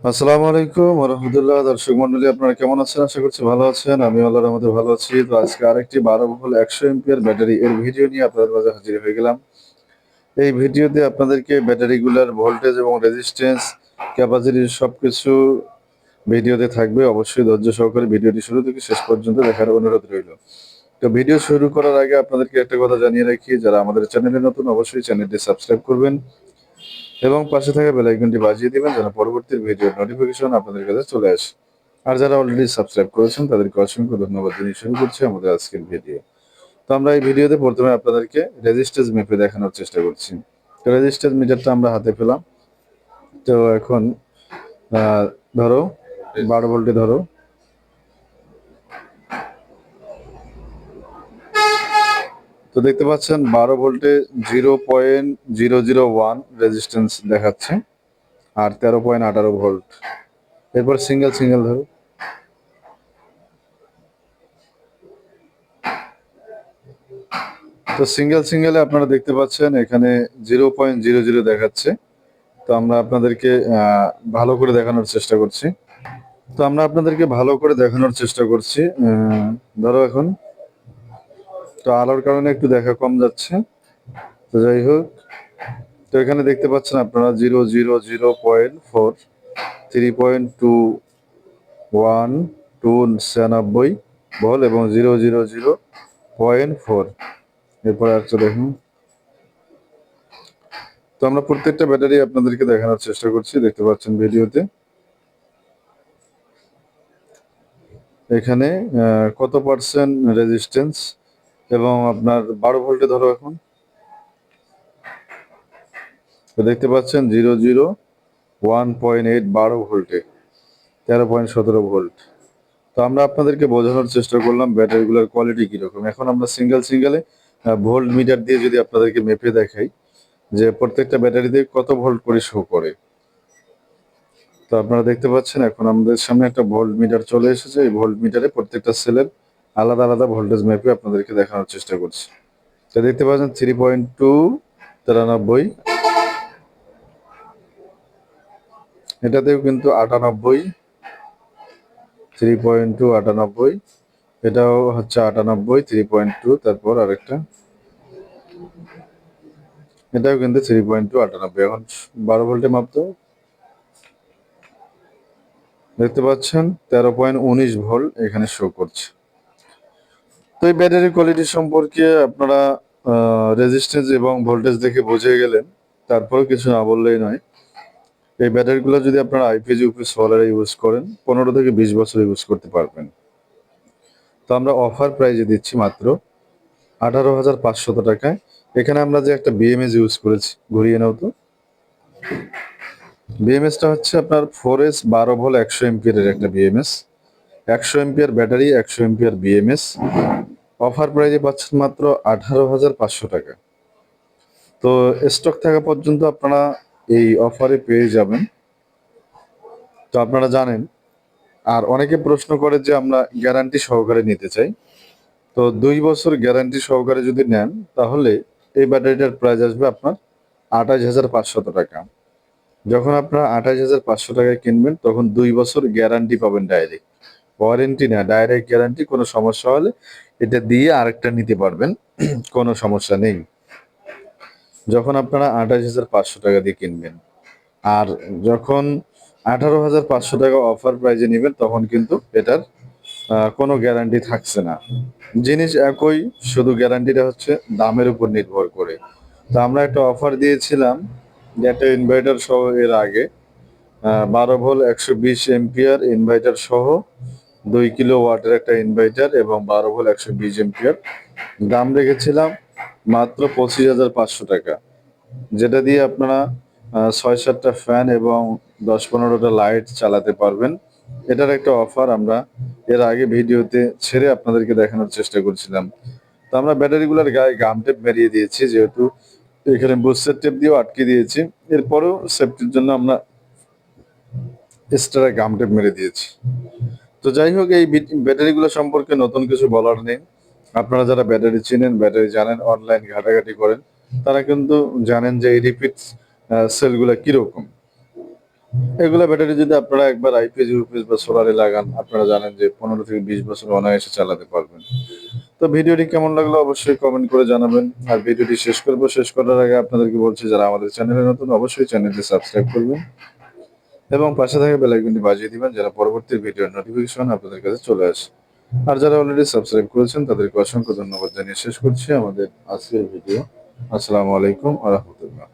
আসসালামু আলাইকুম রহমতুল্লাহ। দর্শক মন্ডলী, আপনারা কেমন আছেন? আশা করছি ভালো আছেন। আমি আল্লাহর রহমতে ভালো আছি। তো আজকে আরেকটি বারো ভোল্ট একশো এমপিয়ার ব্যাটারি এর ভিডিও নিয়ে আপনাদের মাঝে হাজির হয়ে গেলাম। এই ভিডিওতে আপনাদেরকে ব্যাটারিগুলোর ভোল্টেজ এবং রেজিস্ট্যান্স, ক্যাপাসিটি সবকিছু ভিডিওতে থাকবে। অবশ্যই ধৈর্য সহকারে ভিডিওটি শুরু থেকে শেষ পর্যন্ত দেখার অনুরোধ রইল। তো ভিডিও শুরু করার আগে আপনাদেরকে একটা কথা জানিয়ে রাখি, যারা আমাদের চ্যানেলে নতুন অবশ্যই চ্যানেলটি সাবস্ক্রাইব করবেন। এবং পাশে থাকা বেল আইকনটি বাজিয়ে দিবেন যেন পরবর্তী ভিডিওর নোটিফিকেশন আপনাদের কাছে চলে আসে। আর যারা অলরেডি সাবস্ক্রাইব করেছেন, তাদেরকে অসংখ্য ধন্যবাদ জানিয়ে শুরু করছি আমাদের আজকের ভিডিও তো আমরা এই ভিডিওতে প্রথমে আপনাদেরকে রেজিস্ট্যান্স মেপে দেখানোর চেষ্টা করছি। তো রেজিস্ট্যান্স মিটারটা আমরা হাতে পেলাম। তো এখন ধরো, বারো ভোল্টে ধরো তো দেখতে পাচ্ছেন বারো ভোল্টে zero point zero zero one resistance দেখাচ্ছে আর তেরো পয়েন্ট আঠারো ভোল্ট। এরপর সিঙ্গেল সিঙ্গেল ধরো। তো সিঙ্গেল সিঙ্গেলে আপনারা দেখতে পাচ্ছেন এখানে জিরো পয়েন্ট জিরো জিরো দেখাচ্ছে। তো আমরা আপনাদেরকে ভালো করে দেখানোর চেষ্টা করছি। তো আমরা আপনাদেরকে ভালো করে দেখানোর চেষ্টা করছি। ধরো এখন। তো আলোর কারণে একটু দেখা কম যাচ্ছে। তো যাই হোক, তো এখানে দেখতে পাচ্ছেন আপনারা zero zero zero point four, three point two one two ছিয়ানব্বই বল এবং zero zero zero point four. এরপরে আসছে দেখুন। তো আমরা প্রত্যেকটা ব্যাটারি আপনাদেরকে দেখানোর চেষ্টা করছি, দেখতে পাচ্ছেন ভিডিওতে। এখানে কত পার্সেন্ট রেজিস্ট্যান্স এবং আপনার বারো ভোল্টে ধরো এখন। দেখতে পাচ্ছেন zero zero one point eight বারো ভোল্টে, তেরো পয়েন্ট সতেরো ভোল্ট। তো আমরা আপনাদেরকে বোঝানোর চেষ্টা করলাম ব্যাটারিগুলোর কোয়ালিটি কীরকম। এখন আমরা সিঙ্গেল সিঙ্গেলে ভোল্ট মিটার দিয়ে যদি আপনাদেরকে মেপে দেখাই যে প্রত্যেকটা ব্যাটারিতে কত ভোল্ট করে শো করে। তো আপনারা দেখতে পাচ্ছেন এখন আমাদের সামনে একটা ভোল্ট মিটার চলে এসেছে। এই ভোল্ট মিটারে প্রত্যেকটা সেলের আলাদা আলাদা ভোল্টেজ মেপে আপনাদেরকে দেখানোর চেষ্টা করছি। তো দেখতে পাচ্ছেন থ্রি পয়েন্ট টু তিরানব্বই। এটাতেও কিন্তু আটানব্বই থ্রি পয়েন্ট টু আটানব্বই। এটাও হচ্ছে আটানব্বই থ্রি পয়েন্ট টু তারপর আরেকটা। এটাও কিন্তু থ্রি পয়েন্ট টু আটানব্বই। এখন বারো ভোল্টে মাপতো দেখতে পাচ্ছেন তেরো পয়েন্ট উনিশ ভোল্ট এখানে শো করছে। তো এই ব্যাটারি কোয়ালিটি সম্পর্কে আপনারা রেজিস্ট্যান্স এবং ভোল্টেজ দেখে বুঝে গেলেন, তারপরেও কিছু না বললেই নয়। এই ব্যাটারিগুলো যদি আপনারা আইপিজি ইউপি সোলারে ইউজ করেন, পনেরো থেকে বিশ বছর ইউজ করতে পারবেন। তো আমরা অফার প্রাইজে দিচ্ছি মাত্র আঠারো হাজার পাঁচশত টাকায়। এখানে আমরা যে একটা বিএমএস ইউজ করেছি, ঘুরিয়ে নাও তো। বিএমএসটা হচ্ছে আপনার ফোর এস বারো ভোল একশো এমপিয়ারের একটা বিএমএস একশো এমপিয়ার ব্যাটারি, একশো এমপিয়ার বিএমএস অফার প্রাইজে পাচ্ছেন মাত্র আঠারো হাজার পাঁচশো টাকা। তো স্টক থাকা পর্যন্ত আপনারা এই অফারে পেয়ে যাবেন। তো আপনারা জানেন, আর অনেকে প্রশ্ন করে যে আমরা গ্যারান্টি সহকারে নিতে চাই। তো দুই বছর গ্যারান্টি সহকারে যদি নেন, তাহলে এই ব্যাটারিটার প্রাইস আসবে আপনার আঠাশ হাজার পাঁচশত টাকা। যখন আপনারা আঠাশ হাজার পাঁচশো টাকায় কিনবেন, তখন দুই বছর গ্যারান্টি পাবেন ডাইরেক্ট ওয়ারেন্টি না ডাইরেক্ট গ্যারান্টি কোনো সমস্যা হলে এটা দিয়ে আরেকটা নিতে পারবেন। কোনো সমস্যা নেই। যখন আপনারা আঠাশ হাজার পাঁচশো টাকা দিয়ে কিনবেন, আর যখন আঠারো হাজার পাঁচশো টাকা অফার প্রাইজে নেবেন, তখন কিন্তু এটার কোনো গ্যারান্টি থাকছে না। জিনিস একই, শুধু গ্যারান্টিটা হচ্ছে দামের উপর নির্ভর করে। তো আমরা একটা অফার দিয়েছিলাম, একটা ইনভার্টার সহ এর আগে বারো ভোল একশো বিশ এমপিয়ার ইনভার্টার সহ দুই কিলো ওয়াটের একটা ইনভার্টার এবং বারো ভোল একশো বিশ এমপিয়ার দাম রেখেছিলাম মাত্র পঁচিশ হাজার পাঁচশো টাকা। যেটা দিয়ে আপনারা ছয় সাতটা ফ্যান এবং দশ পনেরোটা লাইট চালাতে পারবেন। এটার একটা অফার আমরা এর আগে ভিডিওতে ছেড়ে আপনাদেরকে দেখানোর চেষ্টা করছিলাম। তো আমরা ব্যাটারিগুলোর গায়ে গাম টেপ মেরিয়ে দিয়েছি, যেহেতু এখানে বুস্টার টেপ দিয়েও আটকে দিয়েছি। এরপরেও সেফটির জন্য আমরা এক্সট্রা গাম টেপ মেরে দিয়েছি। তো যাই হোক, এই ব্যাটারিগুলো সম্পর্কে নতুন কিছু বলার নেই। আপনারা যারা ব্যাটারি চিনেন, ব্যাটারি জানেন, অনলাইন ঘাটাঘাটি করেন, তারা কিন্তু জানেন যে এই রিপিট সেলগুলো কীরকম। এগুলো ব্যাটারি যদি আপনারা একবার আইপিএস, ইউপিএস বা সোলারে লাগান, আপনারা জানেন যে পনেরো থেকে বিশ বছর অনায়াসে চালাতে পারবেন। তো ভিডিওটি কেমন লাগল অবশ্যই কমেন্ট করে জানাবেন। আর ভিডিওটি শেষ করব, শেষ করার আগে আপনাদেরকে বলছি, যারা আমাদের চ্যানেলে নতুন, অবশ্যই চ্যানেলটি সাবস্ক্রাইব করবেন। এবং পাশে থাকা বেল আইকনটি বাজিয়ে দিবেন যারা পরবর্তী ভিডিওর নোটিফিকেশন আপনাদের কাছে চলে আসে। আর যারা অলরেডি সাবস্ক্রাইব করেছেন, তাদেরকে অসংখ্য ধন্যবাদ জানিয়ে শেষ করছি আমাদের আজকের ভিডিও আসসালামু আলাইকুম আ রহমতুল্লাহ।